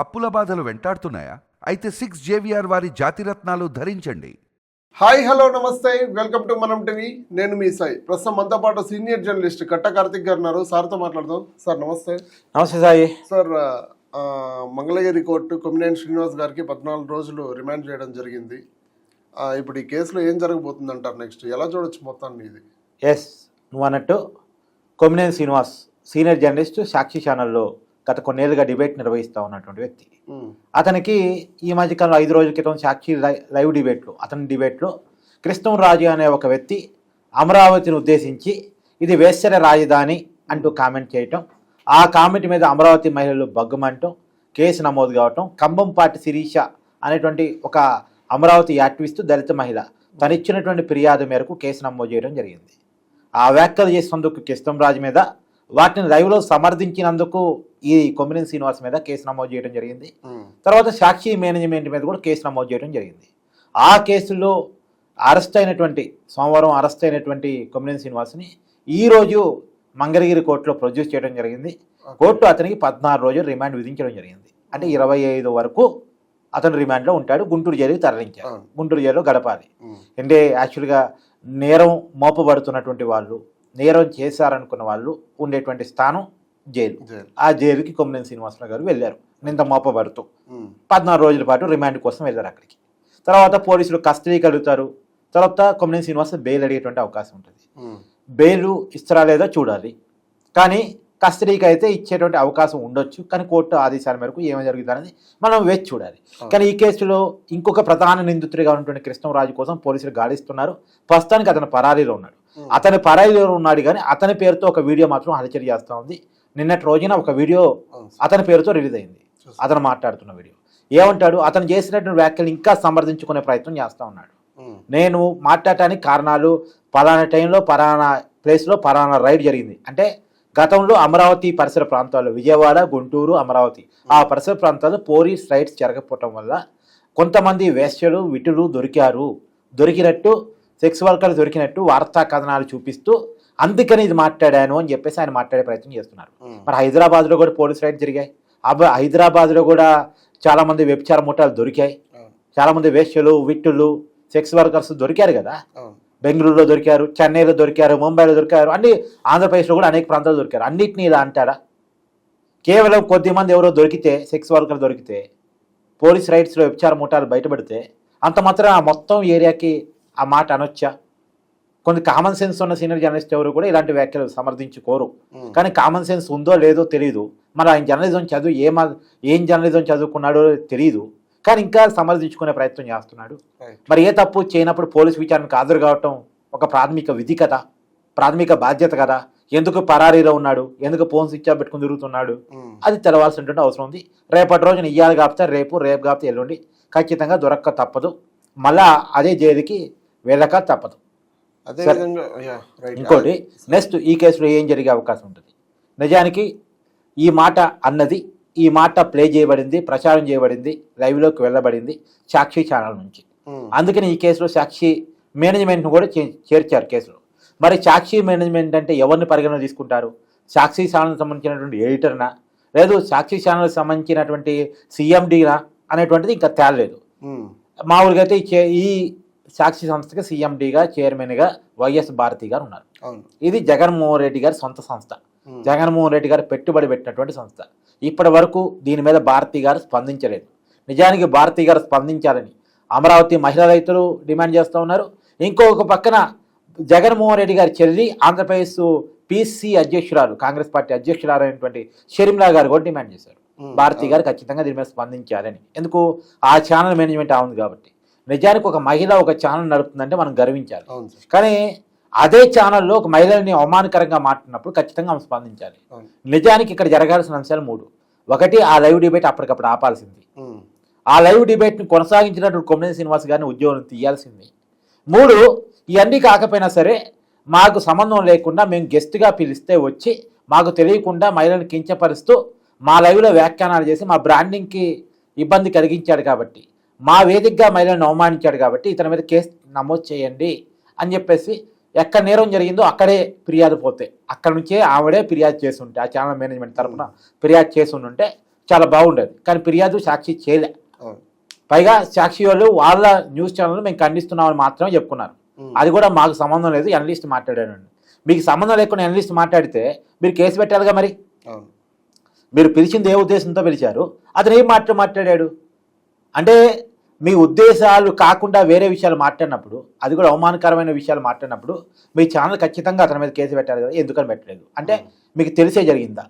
అప్పుల బాధలు వెంటాడుతున్నాయా? అయితే సిక్స్ జేవిఆర్ వారి జాతిరత్నాలు ధరించండి. హాయ్ హలో నమస్తే. వెల్కమ్ టు మనం టీవీ నేను మీ సాయి. ప్రస్తుతం మనతో పాటు సీనియర్ జర్నలిస్ట్ కట్ట కార్తిక్ గారు ఉన్నారు. సార్తో మాట్లాడదాం. సార్ నమస్తే. నమస్తే సాయి. సార్ మంగళగిరి కోర్టు కొమ్మినేని శ్రీనివాస్ గారికి పద్నాలుగు రోజులు రిమాండ్ చేయడం జరిగింది. ఆ, ఇప్పుడు ఈ కేసులో ఏం జరగబోతుంది అంటారు నెక్స్ట్? ఎలా చూడొచ్చు మొత్తాన్ని ఇది? ఎస్ నువ్వు అన్నట్టు కొమ్మినేని శ్రీనివాస్ సీనియర్ జర్నలిస్ట్ సాక్షి ఛానల్లో గత కొన్నేళ్ళుగా డిబేట్ నిర్వహిస్తూ ఉన్నటువంటి వ్యక్తి. అతనికి ఈ మధ్యకాలంలో ఐదు రోజుల క్రితం సాక్షి లై- లైవ్ డిబేట్లో అతని డిబేట్లో కృష్ణంరాజు అనే ఒక వ్యక్తి అమరావతిని ఉద్దేశించి ఇది వేశ్యర రాజధాని అంటూ కామెంట్ చేయటం ఆ కామెంట్ మీద అమరావతి మహిళలు బగ్గుమంటం కేసు నమోదు కావటం కంబంపాటి శిరీష అనేటువంటి ఒక అమరావతి యాక్టివిస్ట్ దళిత మహిళ తనిచ్చినటువంటి ఫిర్యాదు మేరకు కేసు నమోదు చేయడం జరిగింది. ఆ వ్యాఖ్యలు చేసినందుకు కృష్ణంరాజు మీద వాటిని లైవ్లో సమర్థించినందుకు ఈ కొమ్మినేని శ్రీనివాస్ మీద కేసు నమోదు చేయడం జరిగింది. తర్వాత సాక్షి మేనేజ్మెంట్ మీద కూడా కేసు నమోదు చేయడం జరిగింది. ఆ కేసులో అరెస్ట్ అయినటువంటి సోమవారం అరెస్ట్ అయినటువంటి కొమ్మినేని శ్రీనివాస్ని ఈరోజు మంగళగిరి కోర్టులో ప్రొడ్యూస్ చేయడం జరిగింది. కోర్టు అతనికి పద్నాలుగు రోజులు రిమాండ్ విధించడం జరిగింది. అంటే ఇరవై ఐదు వరకు అతను రిమాండ్లో ఉంటాడు. గుంటూరు జైలుకి తరలించారు. అవును. గుంటూరు జైల్లో గడపాలి. అంటే యాక్చువల్గా నేరం మోపబడుతున్నటువంటి వాళ్ళు నేరం చేశారనుకున్న వాళ్ళు ఉండేటువంటి స్థానం జైలు. ఆ జైలుకి కొమ్మినేని శ్రీనివాసరావు గారు వెళ్ళారు. నింద మోపబడుతూ. పద్నాలుగు రోజుల పాటు రిమాండ్ కోసం వెళ్ళారు అక్కడికి. తర్వాత పోలీసులు కస్టడీ కలుగుతారు. తర్వాత కొమ్మినేని శ్రీనివాస్ బెయిల్ అడిగేటువంటి అవకాశం ఉంటుంది. బెయిల్ ఇస్తారా లేదో చూడాలి. కానీ కస్టడీకి అయితే ఇచ్చేటువంటి అవకాశం ఉండొచ్చు. కానీ కోర్టు ఆదేశాల మేరకు ఏమైనా జరుగుతుందని మనం వేచి చూడాలి. కానీ ఈ కేసులో ఇంకొక ప్రధాన నిందితుడిగా ఉన్నటువంటి కృష్ణరాజు కోసం పోలీసులు గాలిస్తున్నారు. ప్రస్తుతానికి అతను పరారీలో ఉన్నాడు. అతని పరారీలో ఉన్నాడు కానీ అతని పేరుతో ఒక వీడియో మాత్రం హల్చల్ చేస్తూ ఉంది. నిన్నటి రోజున ఒక వీడియో. అతని పేరుతో రిలీజ్ అయింది. అతను మాట్లాడుతున్న వీడియో. ఏమంటాడు? అతను చేసినటువంటి వ్యాఖ్యలు ఇంకా సమర్థించుకునే ప్రయత్నం చేస్తూ ఉన్నాడు. నేను మాట్లాడటానికి కారణాలు పలానా టైంలో పలానా ప్లేస్లో పలానా రైడ్ జరిగింది. అంటే గతంలో అమరావతి పరిసర ప్రాంతాల్లో విజయవాడ గుంటూరు అమరావతి ఆ పరిసర ప్రాంతాల్లో పోలీస్ రైడ్స్ జరగకపోవటం వల్ల కొంతమంది వేశ్యలు విటులు దొరికారు. దొరికినట్టు సెక్స్ వర్కర్లు దొరికినట్టు వార్తా కథనాలు చూపిస్తూ అందుకని ఇది మాట్లాడాను అని చెప్పేసి ఆయన మాట్లాడే ప్రయత్నం చేస్తున్నారు. మరి హైదరాబాద్లో కూడా పోలీస్ రైడ్ జరిగాయి. అబ్బ హైదరాబాద్లో కూడా చాలామంది వ్యభిచార ముఠాలు దొరికాయి. చాలామంది వేశ్యలు విట్టులు సెక్స్ వర్కర్స్ దొరికారు కదా. బెంగళూరులో దొరికారు చెన్నైలో దొరికారు ముంబైలో దొరికారు అన్ని ఆంధ్రప్రదేశ్లో కూడా అనేక ప్రాంతాలు దొరికారు. అన్నిటినీ ఇలా అంటారా కేవలం కొద్ది మంది ఎవరో దొరికితే సెక్స్ వర్కర్ దొరికితే పోలీస్ రైట్స్లో వ్యభిచార ముఠాలు బయటపడితే అంత మాత్రం ఆ మొత్తం ఏరియాకి ఆ మాట అనొచ్చా? కొన్ని కామన్ సెన్స్ ఉన్న సీనియర్ జర్నలిస్ట్ ఎవరు కూడా ఇలాంటి వ్యాఖ్యలు సమర్థించుకోరు. కానీ కామన్ సెన్స్ ఉందో లేదో తెలియదు మరి ఆయన జర్నలిజం చదువు ఏం ఏం జర్నలిజం చదువుకున్నాడో తెలియదు కానీ ఇంకా సమర్థించుకునే ప్రయత్నం చేస్తున్నాడు. మరి ఏ తప్పు చేయనప్పుడు పోలీస్ విచారణకు హాజరు కావటం ఒక ప్రాథమిక విధి కదా. ప్రాథమిక బాధ్యత కదా. ఎందుకు పరారీలో ఉన్నాడు? ఎందుకు ఫోన్ స్విచ్ ఆఫ్ పెట్టుకుని తిరుగుతున్నాడు? అది తెలవాల్సినటువంటి అవసరం ఉంది. రేపటి రోజున ఇయ్యాలి కాకపోతే రేపు రేపు కాకపోతే ఎల్లుండి. ఖచ్చితంగా దొరక్క తప్పదు. మళ్ళా అదే జైలుకి వెళ్ళక తప్పదు. ఇంకోటి నెక్స్ట్ ఈ కేసులో ఏం జరిగే అవకాశం ఉంటుంది? నిజానికి ఈ మాట అన్నది ఈ మాట ప్లే చేయబడింది ప్రచారం చేయబడింది లైవ్లోకి వెళ్ళబడింది సాక్షి ఛానల్ నుంచి. అందుకని ఈ కేసులో సాక్షి మేనేజ్మెంట్ను కూడా చేర్చారు కేసులో. మరి సాక్షి మేనేజ్మెంట్ అంటే ఎవరిని పరిగణన తీసుకుంటారు? సాక్షి ఛానల్ సంబంధించినటువంటి ఎడిటర్నా లేదు సాక్షి ఛానల్ సంబంధించినటువంటి సీఎండీనా అనేటువంటిది ఇంకా తేలలేదు. మామూలుగా అయితే ఈ సాక్షి సంస్థకి సీఎండీగా చైర్మన్గా వైఎస్ భారతి గారు ఉన్నారు. ఇది జగన్మోహన్ రెడ్డి గారి సొంత సంస్థ. జగన్మోహన్ రెడ్డి గారు పెట్టుబడి పెట్టినటువంటి సంస్థ. ఇప్పటి వరకు దీని మీద భారతి గారు స్పందించలేదు. నిజానికి భారతి గారు స్పందించాలని అమరావతి మహిళా రైతులు డిమాండ్ చేస్తూ ఉన్నారు. ఇంకొక పక్కన జగన్మోహన్ రెడ్డి గారి చెల్లి ఆంధ్రప్రదేశ్ పిసి అధ్యక్షురాలు కాంగ్రెస్ పార్టీ అధ్యక్షురాలు అయినటువంటి షర్మిలా గారు కూడా డిమాండ్ చేశారు. భారతి. గారు ఖచ్చితంగా దీని మీద స్పందించాలని. ఎందుకు? ఆ ఛానల్ మేనేజ్మెంట్ ఉంది కాబట్టి. నిజానికి ఒక మహిళ ఒక ఛానల్ నడుపుతుందంటే మనం గర్వించాలి. కానీ అదే ఛానల్లో ఒక మహిళని అవమానకరంగా మాట్లాడినప్పుడు ఖచ్చితంగా ఆమె స్పందించాలి. నిజానికి ఇక్కడ జరగాల్సిన అంశాలు మూడు. ఒకటి ఆ లైవ్ డిబేట్ అప్పటికప్పుడు ఆపాల్సింది. ఆ లైవ్ డిబేట్ని కొనసాగించినటువంటి కొమ్మినేని శ్రీనివాస్ గారిని ఉద్యోగం తీయాల్సింది. మూడు ఇవన్నీ కాకపోయినా సరే మాకు సంబంధం లేకుండా మేము గెస్ట్గా పిలిస్తే వచ్చి మాకు తెలియకుండా మహిళలను కించపరుస్తూ మా లైవ్లో వ్యాఖ్యానాలు చేసి మా బ్రాండింగ్కి ఇబ్బంది కలిగించాడు కాబట్టి. మా వేదికగా మహిళలను అవమానించాడు కాబట్టి ఇతని మీద కేసు నమోదు చేయండి అని చెప్పేసి ఎక్కడ నేరం జరిగిందో అక్కడే ఫిర్యాదు పోతే. అక్కడ నుంచే ఆవిడే ఫిర్యాదు చేసి ఉంటే ఆ ఛానల్ మేనేజ్మెంట్ తరఫున ఫిర్యాదు చేసి ఉంటే చాలా బాగుండేది. కానీ ఫిర్యాదు సాక్షి చేయలే. పైగా సాక్షి వాళ్ళు వాళ్ళ న్యూస్ ఛానల్ మేము ఖండిస్తున్నామని మాత్రమే చెప్పుకున్నారు. అది కూడా మాకు సంబంధం లేదు ఎనలిస్ట్ మాట్లాడానండి మీకు సంబంధం లేకుండా ఎనలిస్ట్ మాట్లాడితే మీరు కేసు పెట్టాలిగా మరి? మీరు పిలిచింది ఏ ఉద్దేశంతో పిలిచారు? అతను ఏం మాట మాట్లాడాడు? అంటే మీ ఉద్దేశాలు కాకుండా వేరే విషయాలు మాట్లాడినప్పుడు అది కూడా అవమానకరమైన విషయాలు మాట్లాడినప్పుడు మీ ఛానల్ ఖచ్చితంగా అతని మీద కేసు పెట్టారు కదా ఎందుకని పెట్టలేదు? అంటే మీకు తెలిసే జరిగిందా?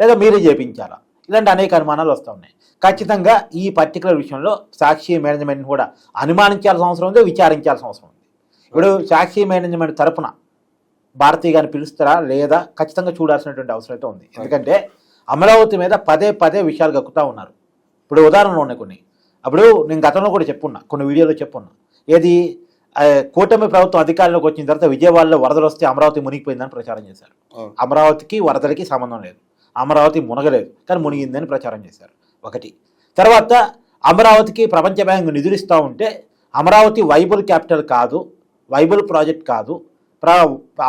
లేదా మీరే చేపించారా ఇలాంటి అనేక అనుమానాలు వస్తూ ఉన్నాయి. ఖచ్చితంగా ఈ పర్టికులర్ విషయంలో సాక్షి మేనేజ్మెంట్ కూడా అనుమానించాల్సిన అవసరం ఉంది విచారించాల్సిన అవసరం ఉంది. ఇప్పుడు సాక్షి మేనేజ్మెంట్ తరపున భారతీయ గారిని పిలుస్తారా లేదా ఖచ్చితంగా చూడాల్సినటువంటి అవసరం అయితే ఉంది. ఎందుకంటే అమరావతి మీద పదే పదే విషయాలు గక్కుతా ఉన్నారు. ఇప్పుడు ఉదాహరణలు ఉన్నాయి కొన్ని. అప్పుడు నేను గతంలో కూడా చెప్పున్నా కొన్ని వీడియోలో చెప్పున్నా. ఏది? కూటమి ప్రభుత్వం అధికారంలోకి వచ్చిన తర్వాత విజయవాడలో వరదలు వస్తే అమరావతి మునిగిపోయిందని ప్రచారం చేశారు. అమరావతికి వరదలకి సంబంధం లేదు. అమరావతి మునగలేదు కానీ మునిగిందని ప్రచారం చేశారు. ఒకటి. తర్వాత అమరావతికి ప్రపంచ బ్యాంకు నిధులు ఇస్తూ ఉంటే అమరావతి వైబుల్ క్యాపిటల్ కాదు వైబుల్ ప్రాజెక్ట్ కాదు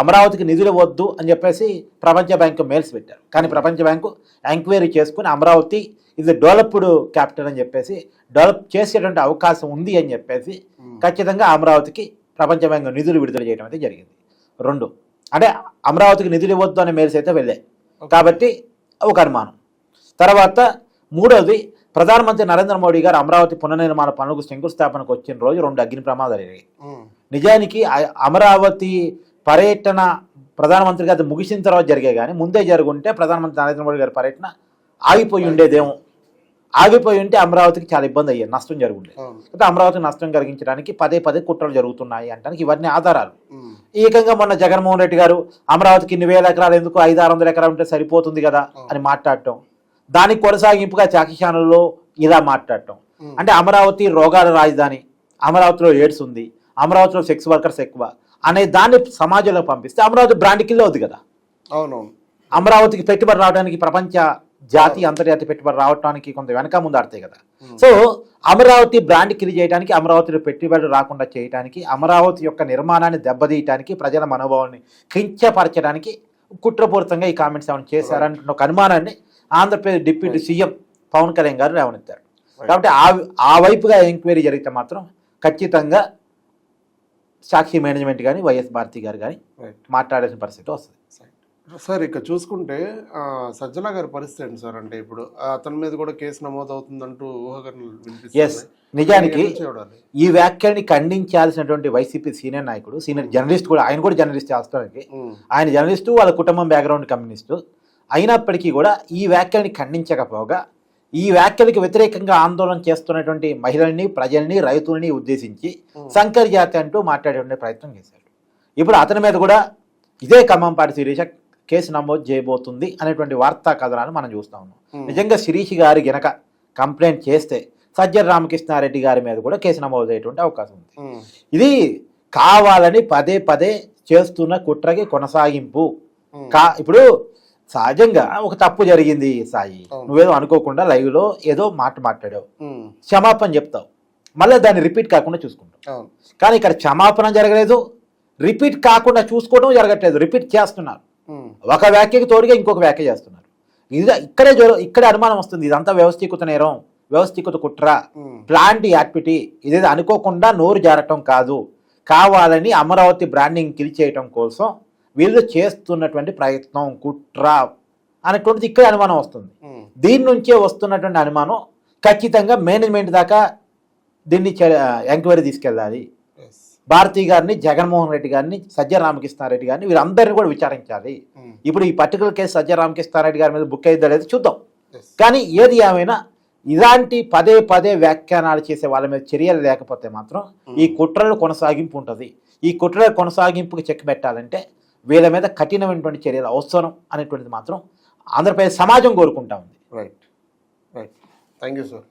అమరావతికి నిధులు వద్దు అని చెప్పేసి ప్రపంచ బ్యాంకు మెయిల్స్ పెట్టారు. కానీ ప్రపంచ బ్యాంకు ఎంక్వైరీ చేసుకుని అమరావతి ఇది డెవలప్డ్ క్యాపిటల్ అని చెప్పేసి డెవలప్ చేసేటువంటి అవకాశం ఉంది అని చెప్పేసి. ఖచ్చితంగా అమరావతికి ప్రపంచ బ్యాంకు నిధులు విడుదల చేయడం అయితే జరిగింది. రెండు అంటే అమరావతికి నిధులు ఇవ్వద్దు అనే మెయిల్స్ అయితే వెళ్ళాయి. కాబట్టి ఒక అనుమానం. తర్వాత మూడవది ప్రధానమంత్రి నరేంద్ర మోడీ గారు అమరావతి పునర్నిర్మాణ పనులకు శంకుస్థాపనకు వచ్చిన రోజు రెండు అగ్ని ప్రమాదాలు జరిగాయి. నిజానికి అమరావతి పర్యటన ప్రధానమంత్రి గారు ముగిసిన తర్వాత జరిగాయి కానీ ముందే జరుగుంటే ప్రధానమంత్రి నరేంద్ర మోడీ గారి పర్యటన ఆగిపోయి ఉండేదేమో. ఆగిపోయి ఉంటే అమరావతికి చాలా ఇబ్బంది అయ్యేది నష్టం జరుగుండేది. అవును. అయితే అమరావతికి నష్టం కలిగించడానికి పదే పదే కుట్రలు జరుగుతున్నాయి అంటానికి ఇవన్నీ ఆధారాలు. ఏకంగా మొన్న జగన్మోహన్ రెడ్డి గారు అమరావతికి ఇన్ని వేల ఎకరాలు ఎందుకు ఐదు ఆరు వందల ఎకరాలు ఉంటే సరిపోతుంది కదా అని మాట్లాడటం. దానికి కొనసాగింపుగా చాకి ఛానల్లో ఇలా మాట్లాడటం. అంటే అమరావతి రోగాల రాజధాని అమరావతిలో ఎయిడ్స్ ఉంది అమరావతిలో సెక్స్ వర్కర్స్ ఎక్కువ అనే దాన్ని సమాజంలో పంపిస్తే అమరావతి బ్రాండ్ కిల్ అవుతుంది కదా. అవునవును. అమరావతికి పెట్టుబడి రావడానికి ప్రపంచ జాతి అంతర్జాతీయ పెట్టుబడి రావడానికి కొంత వెనక ముందు ఆడతాయి కదా. సో అమరావతి బ్రాండ్ కిల్ చేయడానికి అమరావతిలో పెట్టుబడులు రాకుండా చేయడానికి అమరావతి యొక్క నిర్మాణాన్ని దెబ్బతీయటానికి ప్రజల మనోభావాన్ని కించపరచడానికి కుట్రపూరితంగా ఈ కామెంట్స్ ఏమైనా చేశారంటున్న ఒక అనుమానాన్ని ఆంధ్రప్రదేశ్ డిప్యూటీ సీఎం పవన్ కళ్యాణ్ గారు లేవనెత్తారు కాబట్టి ఆ ఆ వైపుగా ఎంక్వైరీ జరిగితే మాత్రం ఖచ్చితంగా సాక్షి మేనేజ్మెంట్ కానీ వైఎస్ భారతి గారు కానీ మాట్లాడాల్సిన పరిస్థితి వస్తుంది. సార్ ఇక్కడ చూసుకుంటే సజ్జల గారి పరిస్థితి ఏంటి సార్ అంటే ఇప్పుడు అతని మీద కూడా కేసు నమోదు అవుతుందంటూ ఊహాగానాలు ఎస్ నిజానికి ఈ వ్యాఖ్యల్ని ఖండించాల్సినటువంటి వైసీపీ సీనియర్ నాయకుడు సీనియర్ జర్నలిస్ట్ కూడా ఆయన కూడా జర్నలిస్ట్ వాస్తవానికి ఉమ్. ఆయన జర్నలిస్టు వాళ్ళ కుటుంబం బ్యాక్గ్రౌండ్ కమ్యూనిస్టు. అయినప్పటికీ కూడా ఈ వ్యాఖ్యల్ని ఖండించకపోగా ఈ వ్యాఖ్యలకు వ్యతిరేకంగా ఆందోళన చేస్తున్నటువంటి మహిళల్ని ప్రజల్ని రైతుల్ని ఉద్దేశించి శంకర్ జాతి అంటూ మాట్లాడే ప్రయత్నం చేశాడు ఇప్పుడు అతని మీద కూడా ఇదే ఖమ్మంపాటి శిరీష కేసు నమోదు చేయబోతుంది అనేటువంటి వార్తా కథనాలు మనం చూస్తా ఉన్నాం. నిజంగా శిరీష్ గారి గనక కంప్లైంట్ చేస్తే సజ్జల రామకృష్ణారెడ్డి గారి మీద కూడా కేసు నమోదు అయ్యేటువంటి అవకాశం ఉంది. ఇది కావాలని పదే పదే చేస్తున్న కుట్రకి కొనసాగింపు. కా ఇప్పుడు సహజంగా ఒక తప్పు జరిగింది సాయి. నువ్వేదో అనుకోకుండా live లో ఏదో మాట మాట్లాడావు. క్షమాపణ చెప్తావు. మళ్ళీ దాన్ని రిపీట్ కాకుండా చూసుకుంటావు. కానీ ఇక్కడ క్షమాపణ జరగలేదు రిపీట్ కాకుండా చూసుకోవడం జరగట్లేదు. రిపీట్ చేస్తున్నారు. ఒక వ్యాఖ్యకి తోడుగా ఇంకొక వ్యాఖ్య చేస్తున్నారు. ఇది ఇక్కడే ఇక్కడే అనుమానం వస్తుంది. ఇదంతా వ్యవస్థీకృత నేరం వ్యవస్థీకృత కుట్ర. ప్లాంట్ యాక్టివిటీ ఇదేదో అనుకోకుండా నోరు జారటం కాదు. కావాలని అమరావతి బ్రాండింగ్ కిల్ చేయటం కోసం వీళ్ళు చేస్తున్నటువంటి ప్రయత్నం కుట్ర అనేటువంటిది ఇక్కడే అనుమానం వస్తుంది. దీని నుంచే వస్తున్నటువంటి అనుమానం ఖచ్చితంగా మేనేజ్మెంట్ దాకా దీన్ని ఎంక్వైరీ తీసుకెళ్ళాలి. భారతి గారిని జగన్మోహన్ రెడ్డి గారిని సజ్జ రామకృష్ణారెడ్డి గారిని వీరందరినీ కూడా విచారించాలి. ఇప్పుడు ఈ పర్టికులర్ కేసు సజ్జ రామకృష్ణారెడ్డి గారి మీద బుక్ అయిందో లేదో చూద్దాం. కానీ ఏది ఏమైనా ఇలాంటి పదే పదే వ్యాఖ్యానాలు చేసే వాళ్ళ మీద చర్యలు లేకపోతే మాత్రం ఈ కుట్రలు కొనసాగింపు ఉంటుంది ఈ కుట్రల కొనసాగింపుకి చెక్ పెట్టాలంటే వీళ్ళ మీద కఠినమైనటువంటి చర్యలు అవసరం అనేటువంటిది మాత్రం ఆంధ్రప్రదేశ్ సమాజం కోరుకుంటా ఉంది. Right right thank you sir